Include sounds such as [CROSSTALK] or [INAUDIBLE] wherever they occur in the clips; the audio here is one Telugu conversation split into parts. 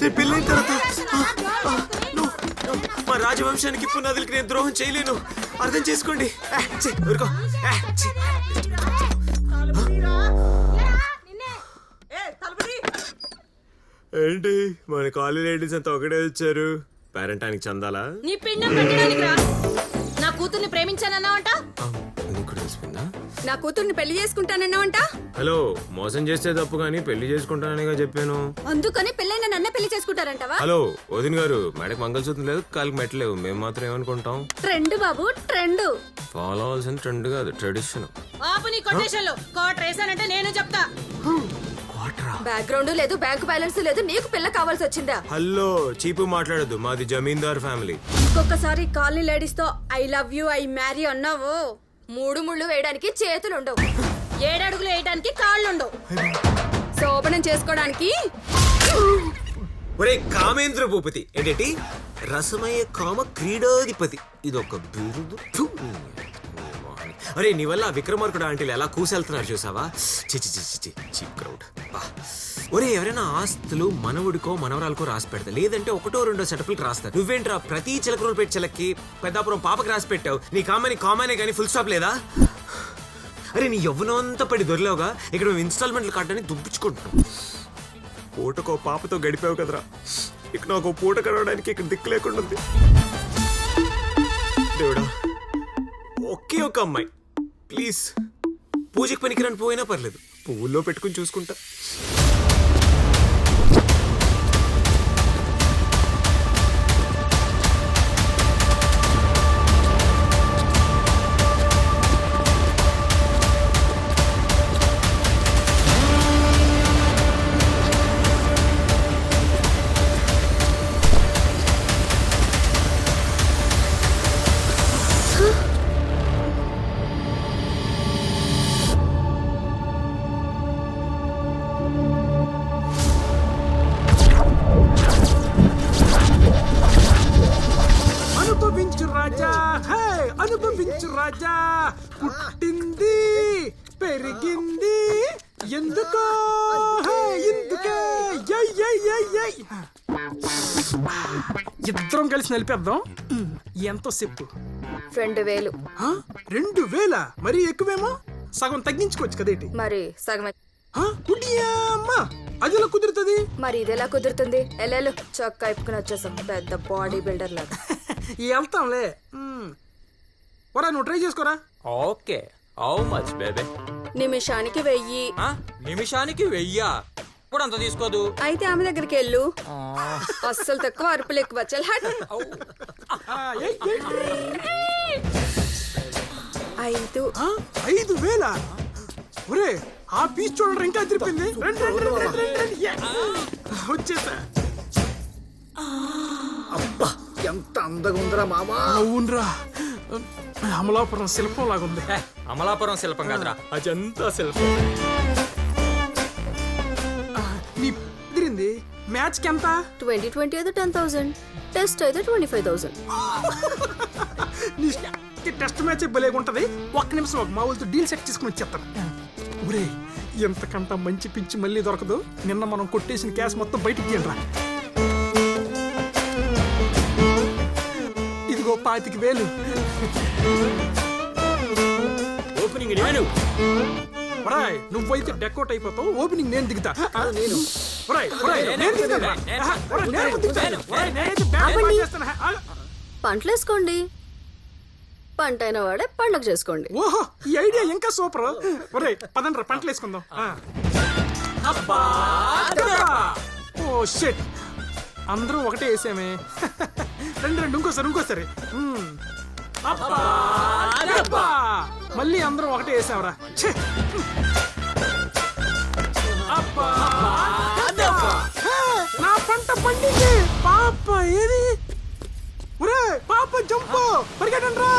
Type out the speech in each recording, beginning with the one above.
నేను పెళ్ళైన తర్వాత మా రాజవంశానికి పునాదులకి నేను ద్రోహం చేయలేను. అర్థం చేసుకోండి. ఊరుకో. ఏంటి? మన కాలేజ్ లేడీస్ అంతా ఒకటే వచ్చారు. పేరెంటానికి చందాలా? నీ పిండం పెట్టడానికి రా. నా కూతుర్ని ప్రేమించానన్నావంట? కూడా తెలిసిపోయిందా? నా కూతుర్ని పెళ్ళి చేసుకుంటానన్నావంట? హలో మోసం చేస్తే తప్పు కానీ పెళ్ళి చేసుకుంటాననిగా చెప్పాను. అందుకని పెళ్ళైన నన్న పెళ్ళి చేసుకుంటారంటావా? హలో వదిన గారు మేడకి మంగళసూత్రం లేదు కాలికి మెట్టలేవు మేము మాత్రం ఏమనుకుంటాం? ట్రెండ్ బాబు ట్రెండ్. ఫాలో అవ్వాల్సిన ట్రెండ్ కాదు ట్రెడిషన్. ఆపు నీ కొటేషన్లు. కోట్ వేసానంటే నేను చెప్తా. బ్యాక్గ్రౌండ్ లేదు బ్యాంక్ బ్యాలెన్స్ లేదు నీకు పిల్ల కావాల్సి వచ్చిందా? హలో చీపు మాట్లాడద్దు మాది జమీందార్ ఫ్యామిలీ. ఇంకొకసారి colony లేడీస్తో I love you I marry అన్నావు? మూడు ముళ్ళు వేయడానికి చేతులు ఉండవు ఏడడుగులు వేయడానికి కాళ్ళుండవు. శోభనం చేసుకోవడానికి ఒరే కామేంద్ర భూపతి. ఏంటి రసమయ కామ క్రీడాధిపతి. ఇదొక బిరుదు. ఫు. అరే నీ వల్ల ఆ విక్రమార్కుడు ఆంటీలు ఎలా కూసెళ్తున్నారు చూసావా? చిచి చిచి చి చీప్ క్రౌడ్ ఒరే ఎవరైనా ఆస్తులు మనవుడికో మనవరాలకో రాసి పెడతా. లేదంటే ఒకటో రెండో సెటప్లకి రాస్తారు. నువ్వేంట్రా ప్రతి చిలకరోలు పెట్టి చిలక్కి పెద్దాపురం పాపకి రాసి పెట్టావు? నీ కామని కామానే కానీ ఫుల్ స్టాప్ లేదా? అరే నీ యవ్వనం అంతా పడి దొరిలేవుగా ఇక్కడ మేము ఇన్స్టాల్మెంట్లు కట్టడానికి దుబ్బించుకుంటున్నాం. పూటకో పాపతో గడిపావు కదరా. ఇక నాకు పూట కడవడానికి ఇక్కడ దిక్కు లేకుండా ఉంది. దేవుడా ఒకే ఒక అమ్మాయి. ప్లీజ్ పూజకి పనికిరాని పోయినా పర్లేదు. పువ్వుల్లో పెట్టుకుని చూసుకుంటా. ఇద్దరం కలిసి నలిపేద్దాం. ఎంతో చెప్పు రెండు వేలు. ఆ? రెండు వేల? మరి ఎక్కువేమో? సగం తగ్గించుకోవచ్చు కదేటి మరి సగం. అది ఎలా కుదురుతుంది? మరి ఇది ఎలా కుదురుతుంది? ఎల్లెలు చొక్కా ఇప్పుకుని వచ్చేసాం. పెద్ద బాడీ బిల్డర్ లాగా. [LAUGHS] వెళ్తాంలే. వరా నువ్వు ట్రై చేసుకోరా? ఓకే. హౌ మచ్ బేబే నిమిషానికి వెయ్యి. నిమిషానికి వెయ్యా. కూడా అంత తీసుకోదు. అయితే ఆమె దగ్గరికి వెళ్ళు. అస్సలు తక్కువ అరుపులు ఎక్కువ చల్ హట్. ఐదు? ఐదు వేల? ఒరే ఆ పీస్ చూడండి ఇంకా తిరిపింది. రండి, రండి, రండి, రండి, రండి, యా. వచ్చేసా. ఎంత అందంగా ఉందిరా మామా. అవునరా అమలాపురం శిల్పం లాగుంది. అమలాపురం శిల్పం కాదురా. అజంతా శిల్పం. మ్యాచ్ ఎంత ట్వంటీ ట్వంటీ అయితే టెన్ థౌసండ్. టెస్ట్ అయితే twenty five thousand. Test match భలే ఉంటది ఒక్క నిమిషం ఒక మామూలుతో డీల్ సెట్ చేసుకుని వచ్చేస్తాను ఒరే ఎంతకంత మంచి పిచ్చి మళ్ళీ దొరకదు. నిన్న మనం కొట్టేసిన క్యాష్ మొత్తం బయటికి తీయండిరా. ఇదిగో పాతికి వేలు. ఓపెనింగ్ నువ్వైతే డెకోట్ అయిపోతావు ఓపెనింగ్ నేను దిగుతా. నేను. ఒరాయ్ ఒరాయ్ నేను దిగుతాను రా. ఆహా, ఒరాయ్, నేను దిగుతాను. ఒరాయ్, నేనైతే బ్యాట్ బాల్ చేస్తాను. ఆ, పంటలు వేసుకోండి పంట అయిన వాడే పండగ చేసుకోండి ఓహో ఈ ఐడియా ఇంకా సూపర్ ఒరే పదండ్రా పంటలు వేసుకుందాం ఆ. అబ్బా! ఓ షెట్ అందరూ ఒకటే వేసామే రెండు రెండు ఇంకోసారి ఇంకోసారి మ్మ్. అబ్బా! అబ్బా! మళ్ళీ అందరూ ఒకటే! అబ్బా! అబ్బా! పండింది పాప ఏది? ఒరే పాప జంపు. పరిగెట్టండి రా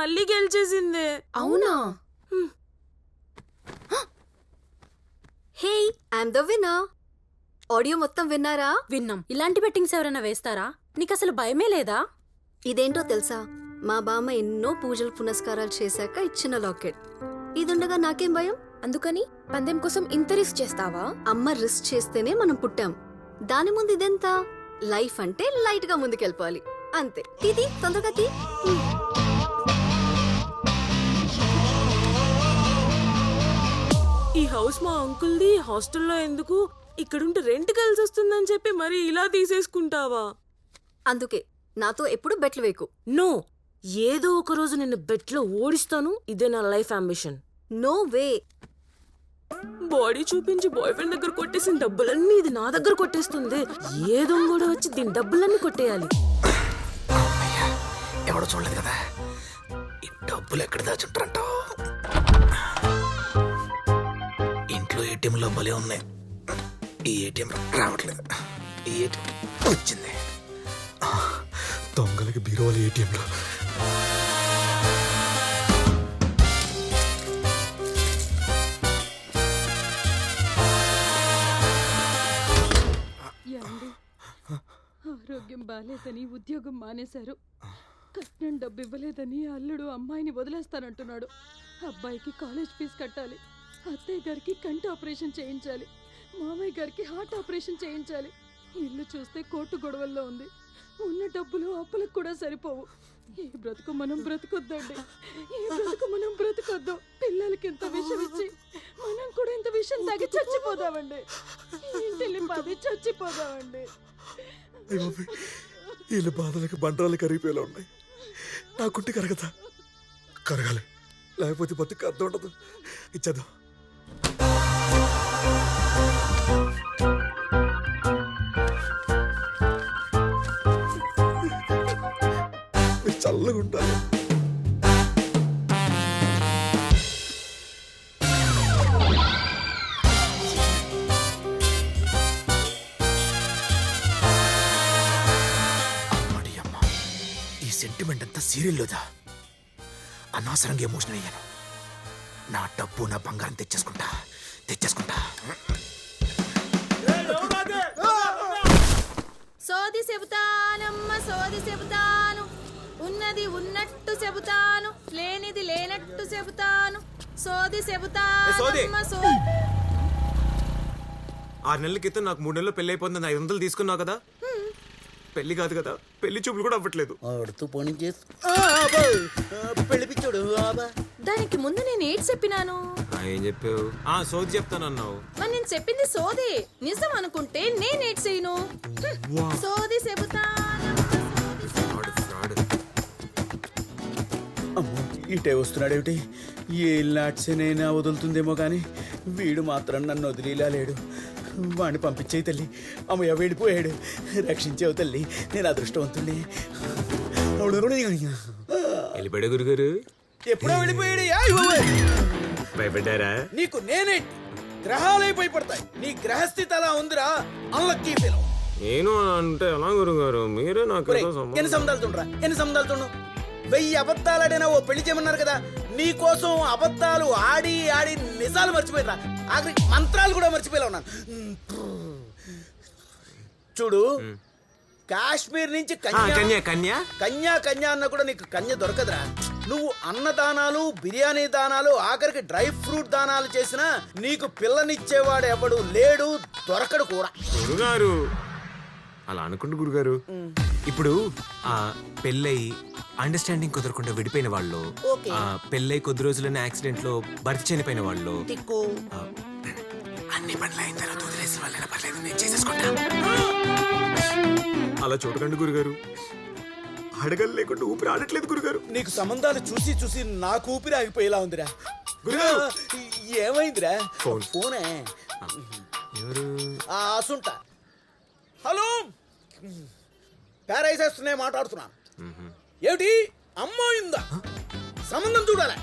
మళ్ళీ గెలిచేసిందే. అవునా? Hey I'm the winner. Audio మొత్తం విన్నారా? విన్నాం. ఇలాంటి బెట్టింగ్స్ ఎవరైనా వేస్తారా? నీకు అసలు భయమే లేదా? ఇదేంటో తెలుసా? మా బామ్మ ఎన్నో పూజలు పునస్కారాలు చేశాక ఇచ్చిన లాకెట్. ఇదుండగా నాకేం భయం? అందుకని పందెం కోసం ఇంత రిస్క్ చేస్తావా? అమ్మ రిస్క్ చేస్తేనే మనం పుట్టాం. దాని ముందు ఇదెంత? లైఫ్ అంటే లైట్గా ముందుకెళ్ళిపోవాలి. అంతే. ఇది తొందరగా తీ. హౌస్ మా అంకుల్ది హాస్టల్లో ఎందుకు? ఇక్కడుంటే రెంట్ కలిసి వస్తుందని చెప్పి మరి ఇలా తీసేసుకుంటావా? అందుకే నాతో ఎప్పుడు బెట్లు వేకు నో! ఏదో ఒక రోజు నిన్ను బెట్లో ఓడిస్తాను ఇదే నా life ambition. No way! Body చూపించి బాయ్ ఫ్రెండ్ దగ్గర కొట్టేసిన డబ్బులన్నీ ఇది నా దగ్గర కొట్టేస్తుంది. ఏ దొంగోడు వచ్చి దీని డబ్బులన్నీ కొట్టేయాలి? ఎవడో చూడలేదు కదా? ఈ డబ్బులు ఎక్కడ దాచుంటారంట? ఏటీఎంలో భలే ఉన్నాయి. ఈ ఏటీఎం రావట్లేదు. ఈ ఏటీఎం వచ్చింది. దొంగలకి బీరువాల ఏటీఎంలో ఆరోగ్యం బాలేదని ఉద్యోగం మానేశారు. కట్నం డబ్బు ఇవ్వలేదని అల్లుడు అమ్మాయిని వదిలేస్తానంటున్నాడు. అబ్బాయికి కాలేజ్ ఫీజు కట్టాలి. అత్తయ్య గారికి కంటి ఆపరేషన్ చేయించాలి. మామయ్య గారికి హార్ట్ ఆపరేషన్ చేయించాలి. ఇల్లు చూస్తే కోర్టు గొడవల్లో ఉంది. ఉన్న డబ్బులు అప్పులకు కూడా సరిపోవు. ఈ బ్రతుకు మనం బ్రతుకొద్దండి. ఈ బ్రతుకు మనం బ్రతుకొద్దు. పిల్లలకి ఇంత విషం ఇచ్చి మనం కూడా ఇంత విషం తాగి చచ్చిపోదామండి. ఇంటిల్లి పది చచ్చిపోదామండి. వీళ్ళ బాధలకు బండరాలు కరిగిపోయేలా ఉన్నాయి. నా కుంటి కరగదా? కరగాలి. లేకపోతే బతుకు అర్థం ఉండదు. ఇచ్చేద్దాం. సీరియల్లోదా అనవసరంగా ఎమోషనల్ అయ్యాను. నా డబ్బు నా బంగారం తెచ్చేసుకుంటా తెచ్చేసుకుంటా. సోది చెబుతానమ్మ సోది చెబుతాను. ఉన్నది ఉన్నట్టు చెబుతాను లేనిది లేనట్టు చెబుతాను. సోది చెబుతానమ్మ సోది. ఆరు నెలల క్రితం నాకు మూడు నెలలు పెళ్ళి అయిపోతుంది ఐదు వందలు తీసుకున్నావు కదా? పెళ్ళి కాదు కదా పెళ్ళి చూపులు కూడా అవ్వట్లేదు. ఆడుతూ పోనీ చేసి. పెళ్ళి పిచ్చాడు దానికి ముందు నేను ఏడ్ చెప్పినాను? ఆ, ఏం చెప్పావు? ఆ సోది చెప్తానన్నావు. మరి నేను చెప్పింది సోది. నిజం అనుకుంటే నేను ఏడ్ చేయను. సోది. అమ్మో ఇటే వస్తున్నాడేమిటి? ఏ నాట్సేనైనా వదులుతుందేమో కానీ వీడు మాత్రం నన్ను వదిలేలా లేడు. వాడిని పంపించేయి తల్లి. అమ్మయ్య వెళ్ళిపోయాడు. రక్షించేవు తల్లి. నేను అదృష్టవంతుణ్ణి. వెళ్ళిపోయాడు గురుగారు? ఎప్పుడో వెళ్ళిపోయాడు. భయపడ్డారా? నీకు నేనే గ్రహాలే భయపడతాయి. నీ గ్రహస్థితి అలా ఉందిరా. అన్లక్కీ ఫీలం నేను అంటే ఎలా గురుగారు? మీరే నాకు ఎన్ని సంబంధాలు తుండ్రా ఎన్ని సంబంధాలు తుండు వెయ్యి అబద్ధాలు ఆడినా ఓ పెళ్ళి చేయమన్నారు కదా. నీ కోసం అబద్ధాలు ఆడి ఆడి నిజాలు మర్చిపోయిరా ఆఖరి మంత్రాలు కూడా మర్చిపోయేలా ఉన్నాను. చూడు కాశ్మీర్ నుంచి కన్యా కన్యా కన్యా? కన్యా అన్న కూడా నీకు కన్య దొరకదురా. నువ్వు అన్నదానాలు బిర్యానీ దానాలు ఆఖరికి డ్రై ఫ్రూట్ దానాలు చేసినా నీకు పిల్లనిచ్చేవాడు ఎవడు లేడు దొరకడు కూడా. గురుగారు అలా అనుకుంటు గురుగారు. ఇప్పుడు ఆ పెళ్ళై అండర్స్టాండింగ్ కుదరకుండా విడిపోయిన వాళ్ళు. ఆ పెళ్ళై కొద్ది రోజులైన యాక్సిడెంట్లో భర్త చనిపోయిన వాళ్ళు అన్ని పనులు అయిన తర్వాత వదిలేసిన వాళ్ళైనా పర్లేదు నేను చేసేసుకుంటా. అలా చూడకండి గురుగారు. అడగలు లేకుండా ఊపిరి ఆడట్లేదు గురుగారు. నీకు సంబంధాలు చూసి చూసి నాకు ఊపిరి ఆగిపోయేలా ఉందిరా. గురుగారు! ఏమైందిరా? ఫోన్. ఫోనే. ఎవరు? ఆ హలో! పారైసేస్తున్నాయి మాట్లాడుతున్నాను. ఏమిటి? అమ్మాయిందా సంబంధం చూడాలి.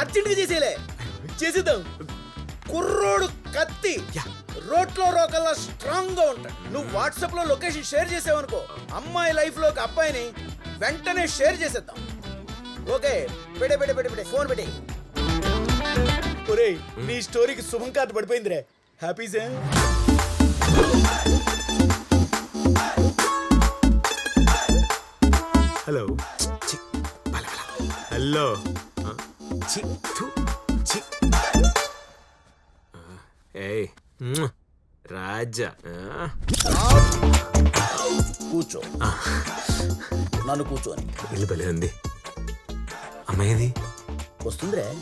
అర్జెంట్గా చేసేలే చేసేద్దాం. కుర్రోడు కత్తి యా. రోట్లో రోకల్లా స్ట్రాంగ్గా ఉంటాడు. నువ్వు వాట్సాప్లో లొకేషన్ షేర్ చేసావనుకో అమ్మాయి లైఫ్లో ఒక అబ్బాయిని వెంటనే షేర్ చేసేద్దాం. ఓకే పెడే పెడే పెడే పెడే ఫోన్ పెడే ఒరేయ్ నీ స్టోరీకి శుభం కార్డు పడిపోయిందిరే. హ్యాపీ సార్ ఏయ్. రాజా కూర్చో. నన్ను కూర్చోని ఇల్లు భలే ఉంది. అమ్మాయిది? వస్తుందిరే.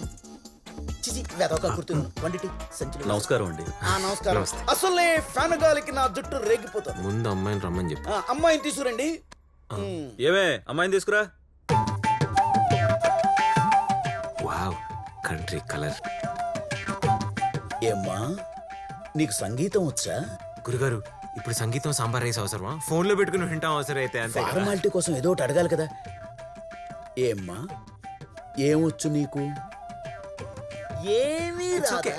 చిచి వెదొక కుర్తి వండిటి సంచులు నమస్కారం అండి. ఆ, నమస్కారం. అసలే ఫ్యాన్ గాలికి నా జుట్టు రేగిపోతుంది. ముందు అమ్మాయిని రమ్మని చెప్పు. ఆ, అమ్మాయిని తీసుకురండి. ఏమే అమ్మాయిని తీసుకురా. కంట్రీ కలర్ ఏమ్మా నీకు సంగీతం వచ్చా? గురుగారు ఇప్పుడు సంగీతం సాంబార్ రైస్ అవసరమా? ఫోన్లో పెట్టుకుని వింటాం అవసరం అయితే అంతే కదా. ఫార్మాలిటీ కోసం ఏదో ఒకటి అడగాలి కదా. ఏమ్మా ఏమొచ్చు నీకు? ఏమీ రాదా?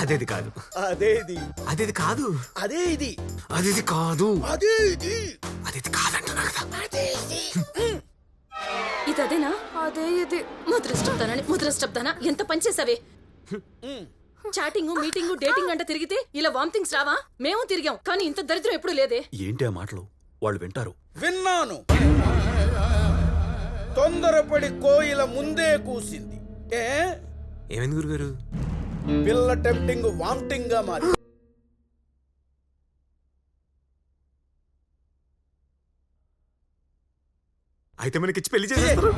అదేది కాదు. అదే ఇది అదేది కాదు. అదే ఇది అదేది కాదు. అదే ఇది అదేది కదా. ఇది అదేనా అదే ఇది. ముద్రష్టప్తానని ముద్రష్టప్తానా ఎంత పనిచేసావే చాటింగ్ మీటింగ్ డేటింగ్ అంట తిరిగితే ఇలా వామిటింగ్స్ రావా? మేము తిరిగాం కానీ ఇంత దరిద్రం ఎప్పుడు లేదే. ఏంటి ఆ మాటలు? వాళ్ళు వింటారు. విన్నాను. తొందరపడి కోయిల ముందే కూసింది. ఏ? ఏమైంది గురుగారు? పిల్ల టెంప్టింగ్ వామిటింగ్గా మారి అయితే మనకి ఇచ్చి పెళ్ళి చేసేస్తారు.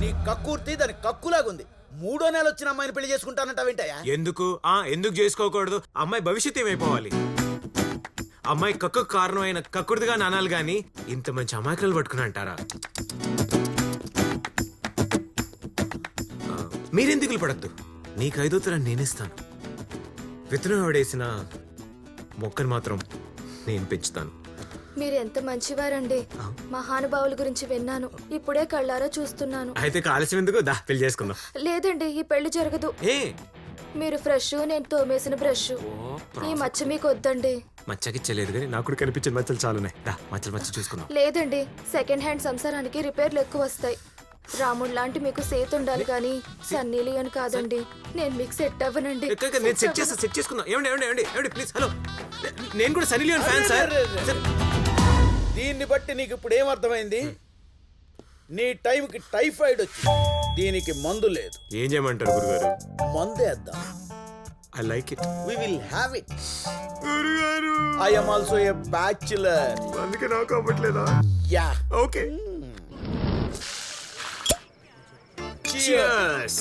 నీ కక్కుర్తి దాని కక్కులాగుంది. మూడో నెల వచ్చిన అమ్మాయిని పెళ్ళి చేసుకుంటానంట వింటాయా ఎందుకు? ఆ ఎందుకు చేసుకోకూడదు? అమ్మాయి భవిష్యత్తు ఏమైపోవాలి? అమ్మాయి కక్కు కారణమైన కక్కుడుగా నానాలు గాని ఇంత మంచి అమాయకులు పట్టుకుని అంటారా? మీరెందుకులు పడద్దు? నీకు ఐదో తరం నేనిస్తాను. విత్తనం ఎవడేసిన మొక్కను మాత్రం నేను పెంచుతాను. మీరు ఎంత మంచివారండి. మహానుభావుల గురించి విన్నాను. ఇప్పుడే కళ్ళారా చూస్తున్నాను. అయితే ఆలస్యం ఎందుకు? దా పెళ్ళి చేసుకుందాం. లేదండి ఈ పెళ్ళి జరగదు. ఏ? మీరు ఫ్రెష్ నేను తోమేసిన బ్రష్. ఈ మచ్చ మీకు వద్దండి మచ్చకిచ్చలేదు కానీ నాకు కనిపించిన మచ్చలు చాలున్నాయి. దా మచ్చలు మచ్చ చూసుకుందాం. లేదండి సెకండ్ హ్యాండ్ సంసారానికి రిపేర్లు ఎక్కువ వస్తాయి. రాముడు లాంటి మీకు సేత్ ఉండాలి కానీ సన్నీలి అని కాదండి. నేను మీకు సెట్ అవ్వనండి. నేను సెట్ చేస్తా సెట్ చేసుకుందాం. ఏమండి ఏమండి ఏమండి ఏమండి ప్లీజ్ హలో నేను కూడా Sunny Leone fan sir sir, దీన్ని బట్టి నీకు ఇప్పుడు ఏమర్థమైంది నీ టైంకి టైఫాయిడ్ వచ్చి దీనికి మందు లేదు. ఏం చేయమంటారు గురుగారు? మందేద్దాం I like it we will have it గురుగారు! I am also a bachelor అందుకే నాకు అవ్వట్లేదా? Yeah okay Cheers. Cheers.